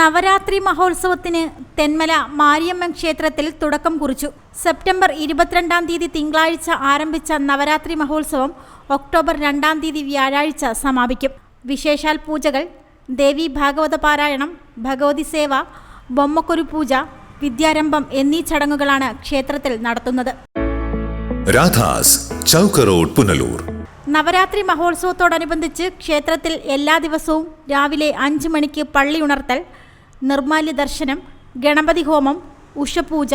നവരാത്രി മഹോത്സവത്തിന് തെന്മല മാരിയമ്മൻ ക്ഷേത്രത്തിൽ തുടക്കം കുറിച്ചു. സെപ്റ്റംബർ ഇരുപത്തിരണ്ടാം തീയതി തിങ്കളാഴ്ച ആരംഭിച്ച നവരാത്രി മഹോത്സവം ഒക്ടോബർ രണ്ടാം തീയതി വ്യാഴാഴ്ച സമാപിക്കും. വിശേഷാൽ പൂജകൾ ദേവി ഭാഗവത പാരായണം ഭഗവതി സേവ ബൊമ്മക്കൊരു പൂജ വിദ്യാരംഭം എന്നീ ചടങ്ങുകളാണ് ക്ഷേത്രത്തിൽ നടത്തുന്നത്. രാധാസ് ചൗക്ക് റോഡ് പുനലൂർ. നവരാത്രി മഹോത്സവത്തോടനുബന്ധിച്ച് ക്ഷേത്രത്തിൽ എല്ലാ ദിവസവും രാവിലെ അഞ്ച് മണിക്ക് പള്ളി ഉണർത്തൽ നിർമാല്യ ദർശനം ഗണപതി ഹോമം ഉഷപൂജ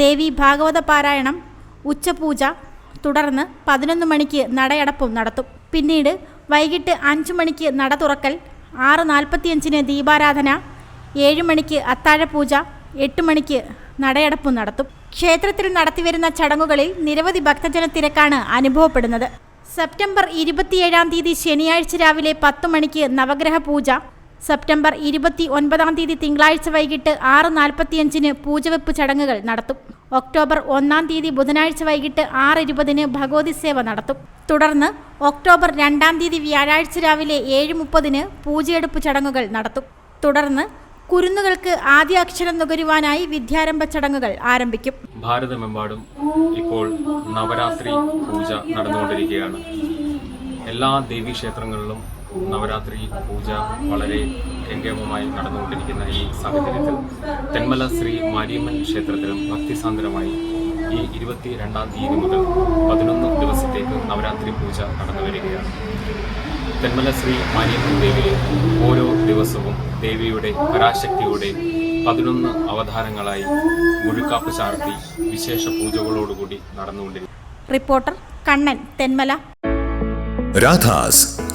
ദേവി ഭാഗവത പാരായണം ഉച്ചപൂജ തുടർന്ന് പതിനൊന്ന് മണിക്ക് നടയടപ്പും നടത്തും. പിന്നീട് വൈകിട്ട് അഞ്ച് മണിക്ക് നട തുറക്കൽ ആറ് നാൽപ്പത്തിയഞ്ചിന് ദീപാരാധന ഏഴ് മണിക്ക് അത്താഴപൂജ എട്ട് മണിക്ക് നടയടപ്പും നടത്തും. ക്ഷേത്രത്തിൽ നടത്തിവരുന്ന ചടങ്ങുകളിൽ നിരവധി ഭക്തജന തിരക്കാണ് അനുഭവപ്പെടുന്നത്. സെപ്റ്റംബർ ഇരുപത്തിയേഴാം തീയതി ശനിയാഴ്ച രാവിലെ പത്ത് മണിക്ക് നവഗ്രഹ പൂജ സെപ്റ്റംബർ ഇരുപത്തി ഒൻപതാം തീയതി തിങ്കളാഴ്ച വൈകിട്ട് ആറ് നാൽപ്പത്തിയഞ്ചിന് പൂജവെപ്പ് ചടങ്ങുകൾ നടത്തും. ഒക്ടോബർ ഒന്നാം തീയതി ബുധനാഴ്ച വൈകിട്ട് ആറ് ഇരുപതിന് ഭഗവതി സേവ നടത്തും. തുടർന്ന് ഒക്ടോബർ രണ്ടാം തീയതി വ്യാഴാഴ്ച രാവിലെ ഏഴ് മുപ്പതിന് പൂജയെടുപ്പ് ചടങ്ങുകൾ നടത്തും. തുടർന്ന് കുരുന്നുകൾക്ക് ആദ്യ അക്ഷരം നുകരുവാനായി വിദ്യാരംഭ ചടങ്ങുകൾ ആരംഭിക്കും. ഭാരതമെമ്പാടും ഇപ്പോൾ നവരാത്രി പൂജ നടന്നുകൊണ്ടിരിക്കുകയാണ്. എല്ലാ ദേവീക്ഷേത്രങ്ങളിലും നവരാത്രി പൂജ വളരെ ഗംഗേമമായി നടന്നുകൊണ്ടിരിക്കുന്ന ഈ സാഹചര്യത്തിൽ തെന്മല ശ്രീ മാരിയമ്മൻ ക്ഷേത്രത്തിലും ഭക്തിസാന്ദ്രമായി ഈ ഇരുപത്തി രണ്ടാം തീയതി മുതൽ പതിനൊന്ന് ദിവസത്തേക്ക് നവരാത്രി പൂജ നടന്നു വരികയാണ്. തെന്മല ശ്രീ മാരിയമ്മൻ ദേവിയെ ഓരോ ദിവസവും ദേവിയുടെ പരാശക്തിയുടെ പതിനൊന്ന് അവതാരങ്ങളായി മുഴുക്കാപ്പ് ചാർത്തി വിശേഷ പൂജകളോടുകൂടി നടന്നുകൊണ്ടിരിക്കുന്നു. റിപ്പോർട്ടർ കണ്ണൻ തെന്മല. രാധാസ്